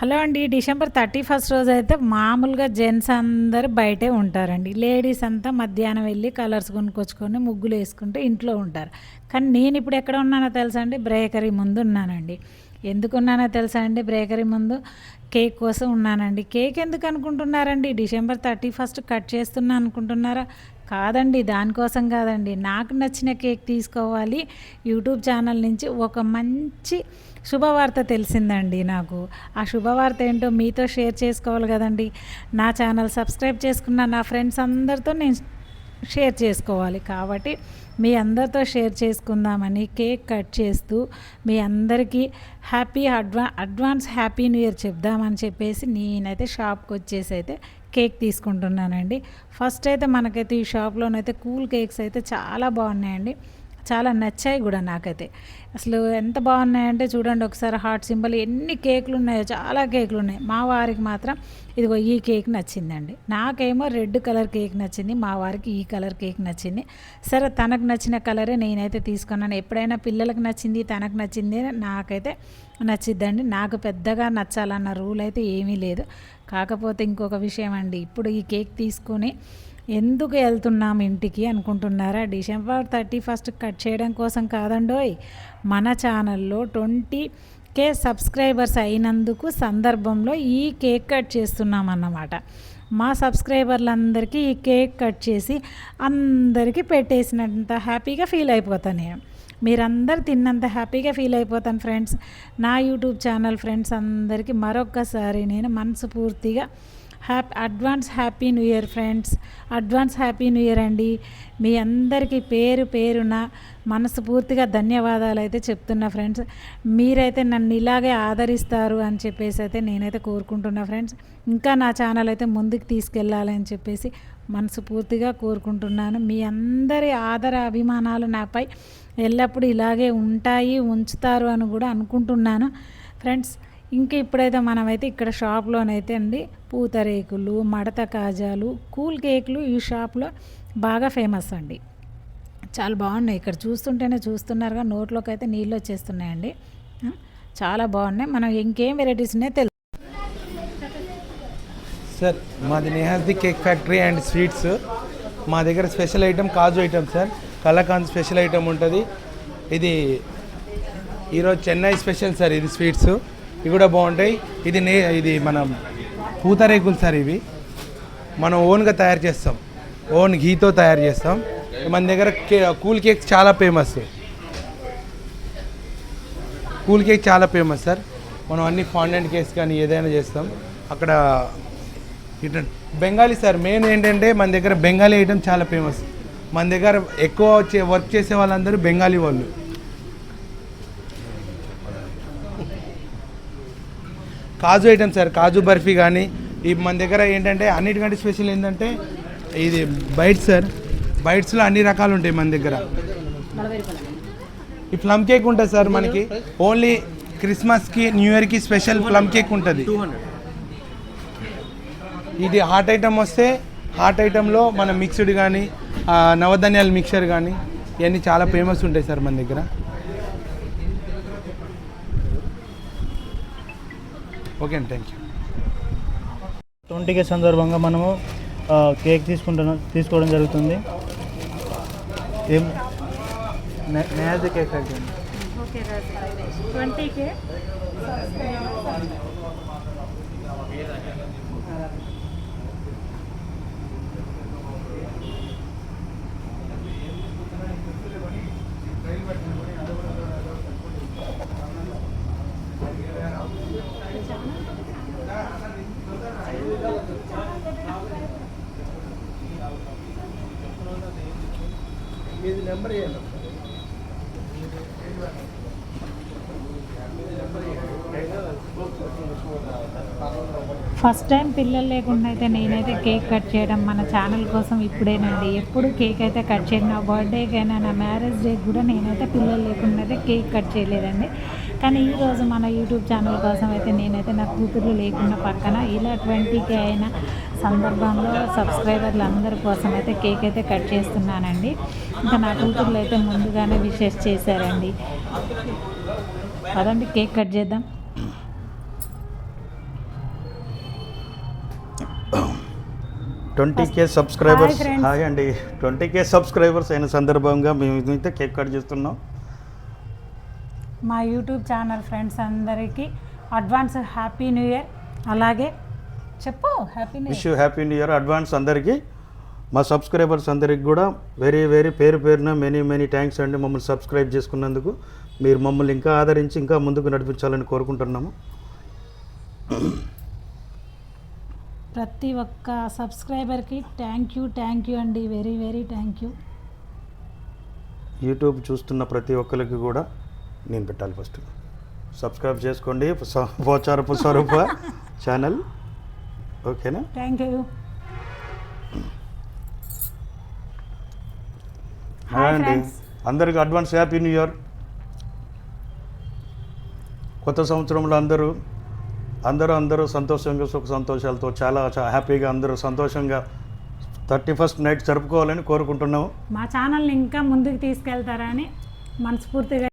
Hello అండి December thirty first రోజు అయితే మామూలుగా జెంట్స్ అందరు బయటే ఉంటారండి. లేడీస్ అంతా మధ్యాహ్నం వెళ్ళి కలర్స్ కొనుక్కొచ్చుకొని ముగ్గులు వేసుకుంటూ ఇంట్లో ఉంటారు. కానీ నేను ఇప్పుడు ఎక్కడ ఉన్నానో తెలుసా అండి? బ్రేకరీ ముందు ఉన్నానండి. ఎందుకున్నానో తెలుసా అండి? బ్రేకరీ ముందు కేక్ కోసం ఉన్నానండి. కేక్ ఎందుకు అనుకుంటున్నారండి? డిసెంబర్ థర్టీ ఫస్ట్ కట్ చేస్తున్నా అనుకుంటున్నారా? కాదండి దానికోసం కాదండి. నాకు నచ్చిన కేక్ తీసుకోవాలి. యూట్యూబ్ ఛానల్ నుంచి ఒక మంచి శుభవార్త తెలిసిందండి నాకు. ఆ శుభవార్త ఏంటో మీతో షేర్ చేసుకోవాలి కదండి. నా ఛానల్ సబ్స్క్రైబ్ చేసుకున్న నా ఫ్రెండ్స్ అందరితో నేను షేర్ చేసుకోవాలి. కాబట్టి మీ అందరితో షేర్ చేసుకుందామని కేక్ కట్ చేస్తూ మీ అందరికీ హ్యాపీ అడ్వా అడ్వాన్స్ హ్యాపీ న్యూ ఇయర్ చెప్దామని చెప్పేసి నేనైతే షాప్కి వచ్చేసి అయితే కేక్ తీసుకుంటున్నానండి. ఫస్ట్ అయితే మనకైతే ఈ షాప్లోనైతే కూల్ కేక్స్ అయితే చాలా బాగున్నాయండి. చాలా నచ్చాయి కూడా నాకైతే. అసలు ఎంత బాగున్నాయంటే చూడండి ఒకసారి హార్ట్ సింబల్ ఎన్ని కేకులు ఉన్నాయో చాలా కేకులు ఉన్నాయి మా వారికి మాత్రం ఇదిగో ఈ కేక్ నచ్చిందండి. నాకేమో రెడ్ కలర్ కేక్ నచ్చింది మా వారికి ఈ కలర్ కేక్ నచ్చింది. సరే తనకు నచ్చిన కలరే నేనైతే తీసుకున్నాను. ఎప్పుడైనా పిల్లలకు నచ్చింది తనకు నచ్చింది నాకైతే నచ్చిద్దండి. నాకు పెద్దగా నచ్చాలన్న రూల్ అయితే ఏమీ లేదు. కాకపోతే ఇంకొక విషయం అండి ఇప్పుడు ఈ కేక్ తీసుకొని ఎందుకు వెళ్తున్నాం ఇంటికి అనుకుంటున్నారా? డిసెంబర్ థర్టీ ఫస్ట్ కట్ చేయడం కోసం కాదండోయ్. మన ఛానల్లో ట్వంటీ కే సబ్స్క్రైబర్స్ అయినందుకు సందర్భంలో ఈ కేక్ కట్ చేస్తున్నాం అన్నమాట మా సబ్స్క్రైబర్లందరికీ ఈ కేక్ కట్ చేసి అందరికీ పెట్టేసినంత హ్యాపీగా ఫీల్ అయిపోతాను. నేను మీరందరు తిన్నంత హ్యాపీగా ఫీల్ అయిపోతాను ఫ్రెండ్స్. నా యూట్యూబ్ ఛానల్ ఫ్రెండ్స్ అందరికీ మరొక్కసారి నేను మనస్ఫూర్తిగా happy advance happy new year friends advance happy new year అండి. మీ అందరికీ పేరు పేరున మనస్ఫూర్తిగా ధన్యవాదాలు అయితే చెప్తున్నా ఫ్రెండ్స్ మీరైతే నన్ను ఇలాగే ఆదరిస్తారు అని చెప్పేసి అయితే నేనైతే కోరుకుంటున్నా ఫ్రెండ్స్ ఇంకా నా ఛానల్ అయితే ముందుకు తీసుకెళ్ళాలని చెప్పేసి మనస్ఫూర్తిగా కోరుకుంటున్నాను. మీ అందరి ఆదర అభిమానాలు నాపై ఎల్లప్పుడూ ఇలాగే ఉంటాయి ఉంచుతారు అని కూడా అనుకుంటున్నాను ఫ్రెండ్స్ ఇంకా ఇప్పుడైతే మనమైతే ఇక్కడ షాప్లోనైతే అండి పూతరేకులు మడత కాజాలు కూల్ కేకులు ఈ షాప్లో బాగా ఫేమస్ అండి. చాలా బాగున్నాయి. ఇక్కడ చూస్తుంటేనే చూస్తున్నారుగా నోట్లోకి అయితే నీళ్ళు వచ్చేస్తున్నాయండి. చాలా బాగున్నాయి. మనం ఇంకేం వెరైటీస్ ఉన్నాయో తెలుసు సార్ మాది నేహాస్ది కేక్ ఫ్యాక్టరీ అండ్ స్వీట్స్. మా దగ్గర special item kaju item sir. Kalakand special item ఉంటుంది. ఇది ఈరోజు చెన్నై స్పెషల్ సార్ ఇది స్వీట్స్. ఇవి కూడా బాగుంటాయి. ఇది నే ఇది మన పూతరేకులు సార్ ఇవి. మనం ఓన్గా తయారు చేస్తాం. ఓన్ ఘీతో తయారు చేస్తాం. మన దగ్గర కే కూల్ కేక్స్ చాలా ఫేమస్. కూల్ కేక్ చాలా ఫేమస్ సార్. మనం అన్ని ఫాండెంట్ కేక్స్ కానీ ఏదైనా చేస్తాం. అక్కడ ఇటు బెంగాలీ సార్ మెయిన్ ఏంటంటే మన దగ్గర బెంగాలీ ఐటమ్ చాలా ఫేమస్. మన దగ్గర ఎక్కువ వచ్చే వర్క్ చేసే వాళ్ళందరూ బెంగాలీ వాళ్ళు. కాజు ఐటమ్ సార్ కాజు బర్ఫీ కానీ ఈ మన దగ్గర ఏంటంటే అన్నిటికంటే స్పెషల్ ఏంటంటే ఇది బైట్స్ సార్. బైట్స్లో అన్ని రకాలు ఉంటాయి మన దగ్గర. ఈ ప్లమ్ కేక్ ఉంటుంది సార్ మనకి. ఓన్లీ క్రిస్మస్కి న్యూ ఇయర్కి స్పెషల్ ప్లమ్ కేక్ ఉంటుంది. ఇది హాట్ ఐటమ్ వస్తే హాట్ ఐటెంలో మన మిక్స్డ్ కానీ నవధాన్యాల మిక్చర్ కానీ ఇవన్నీ చాలా ఫేమస్ ఉంటాయి సార్ మన దగ్గర. ఓకే అండి థ్యాంక్ యూ ట్వంటీకే సందర్భంగా మనము కేక్ తీసుకుంటున్నాం తీసుకోవడం జరుగుతుంది. ఏం? నేయాది కేక్ నెంబర్ ఫస్ట్ టైం పిల్లలు లేకుండా అయితే నేనైతే కేక్ కట్ చేయడం మన ఛానల్ కోసం ఇప్పుడేనండి ఎప్పుడు కేక్ అయితే కట్ చేయను. నా బర్త్డేకైనా నా మ్యారేజ్ డే కూడా నేనైతే పిల్లలు లేకుండా అయితే కేక్ కట్ చేయలేదండి. కానీ ఈరోజు మన యూట్యూబ్ ఛానల్ కోసం అయితే నేనైతే నా కూతురు లేకుండా పక్కన ఇలా ట్వంటీకే అయినా సందర్భంలో సబ్స్క్రైబర్లు అందరి కోసం అయితే కేక్ అయితే కట్ చేస్తున్నానండి. ఇంకా నా కూతురులు అయితే ముందుగానే విషెస్ చేశారండి. అదండి కేక్ కట్ చేద్దాం. Twenty K subscribers. హాయ్ అండి. ట్వంటీ కే సబ్స్క్రైబర్స్ అయిన సందర్భంగా మేము అయితే కేక్ కట్ చేస్తున్నాం. మా యూట్యూబ్ ఛానల్ ఫ్రెండ్స్ అందరికీ అడ్వాన్స్ హ్యాపీ న్యూ ఇయర్. అలాగే చెప్పు happy new wish you happy new year advance అందరికీ మా సబ్స్క్రైబర్స్ అందరికి కూడా వెరీ వెరీ పేరు పేరున మెనీ మెనీ థ్యాంక్స్ అండి మమ్మల్ని సబ్స్క్రైబ్ చేసుకున్నందుకు. మీరు మమ్మల్ని ఇంకా ఆదరించి ఇంకా ముందుకు నడిపించాలని కోరుకుంటున్నాము. ప్రతి ఒక్క సబ్స్క్రైబర్కి థ్యాంక్ యూ థ్యాంక్ యూ అండి. Very very thank you YouTube చూస్తున్న ప్రతి ఒక్కరికి కూడా నేను పెట్టాలి ఫస్ట్ సబ్స్క్రైబ్ చేసుకోండి. పోచారపు స్వరూప ఛానల్ ఓకేనా? థ్యాంక్ యూ అండి. అందరికి అడ్వాన్స్ హ్యాపీ న్యూ ఇయర్. కొత్త సంవత్సరంలో అందరూ అందరూ అందరూ సంతోషంగా సుఖ సంతోషాలతో చాలా చాలా హ్యాపీగా అందరూ సంతోషంగా థర్టీ ఫస్ట్ నైట్ జరుపుకోవాలని కోరుకుంటున్నాము. మా ఛానల్ని ఇంకా ముందుకు తీసుకెళ్తారని మనస్ఫూర్తిగా